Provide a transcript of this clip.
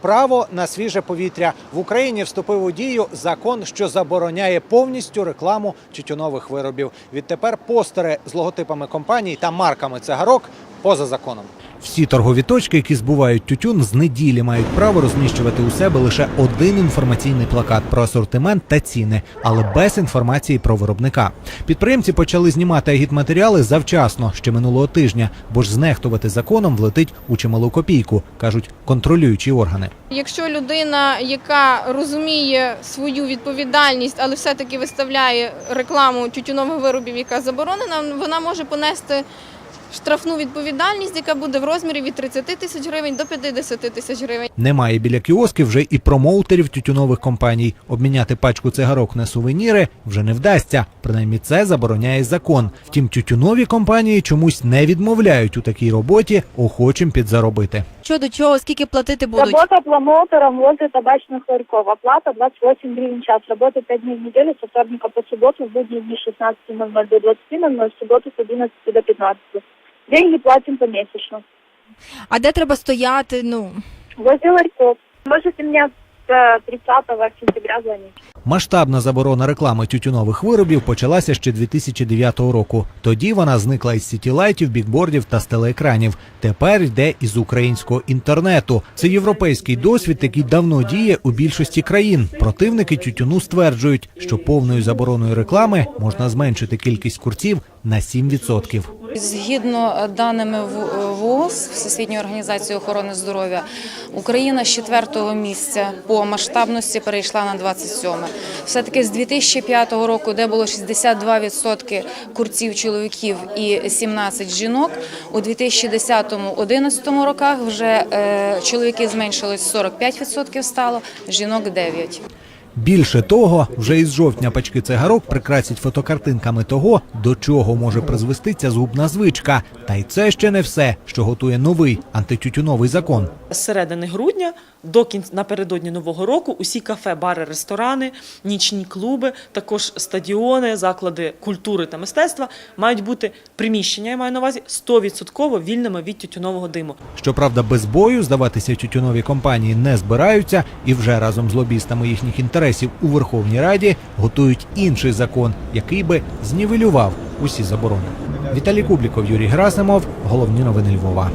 право на свіже повітря в Україні вступив у дію закон, що забороняє повністю рекламу тютюнових виробів. Відтепер постери з логотипами компаній та марками цигарок поза законом. Всі торгові точки, які збувають тютюн, з неділі мають право розміщувати у себе лише один інформаційний плакат про асортимент та ціни, але без інформації про виробника. Підприємці почали знімати агітматеріали завчасно ще минулого тижня, бо ж знехтувати законом влетить у чималу копійку, кажуть контролюючі органи. Якщо людина, яка розуміє свою відповідальність, але все-таки виставляє рекламу тютюнових виробів, яка заборонена, вона може понести штрафну відповідальність, яка буде в розмірі від 30 тисяч гривень до 50 тисяч гривень. Немає біля кіосків вже і промоутерів тютюнових компаній. Обміняти пачку цигарок на сувеніри вже не вдасться. Принаймні це забороняє закон. Втім, тютюнові компанії чомусь не відмовляють у такій роботі охочим підзаробити. Що до чого, скільки платити будуть? Работа промоутером возле табачных ларьков. Оплата 28 гривен в час. Работа 5 дней в неделю со вторника по субботу, в будние дни с 16.00 до 20.00, в субботу с 11 до 15. Деньги платим помесячно. А де треба стояти? Ну Возле ларьков. Можете меня с 30 сентября звонить. Масштабна заборона реклами тютюнових виробів почалася ще 2009 року. Тоді вона зникла із сітілайтів, бікбордів та з телеекранів. Тепер йде із українського інтернету. Це європейський досвід, який давно діє у більшості країн. Противники тютюну стверджують, що повною забороною реклами можна зменшити кількість курців на 7%. Згідно е, даними В- ВООЗ, Всесвітньої організації охорони здоров'я, Україна з четвертого місця по масштабності перейшла на 27. Все-таки з 2005 року, де було 62% курців чоловіків і 17 жінок, у 2010-2011 роках вже е, чоловіки зменшилось 45% стало, жінок 9%. Більше того, вже із жовтня пачки цигарок прикрасять фотокартинками того, до чого може призвести ця згубна звичка. Та й це ще не все, що готує новий антитютюновий закон. з середини грудня до кінця напередодні нового року усі кафе, бари, ресторани, нічні клуби, також стадіони, заклади культури та мистецтва мають бути приміщення, я маю на увазі 100% вільними від тютюнового диму. Щоправда, без бою здаватися тютюнові компанії не збираються і вже разом з лобістами їхніх інтересів у Верховній Раді готують інший закон, який би знівелював усі заборони. Віталій Кубліков, Юрій Грасимов, Головні новини Львова.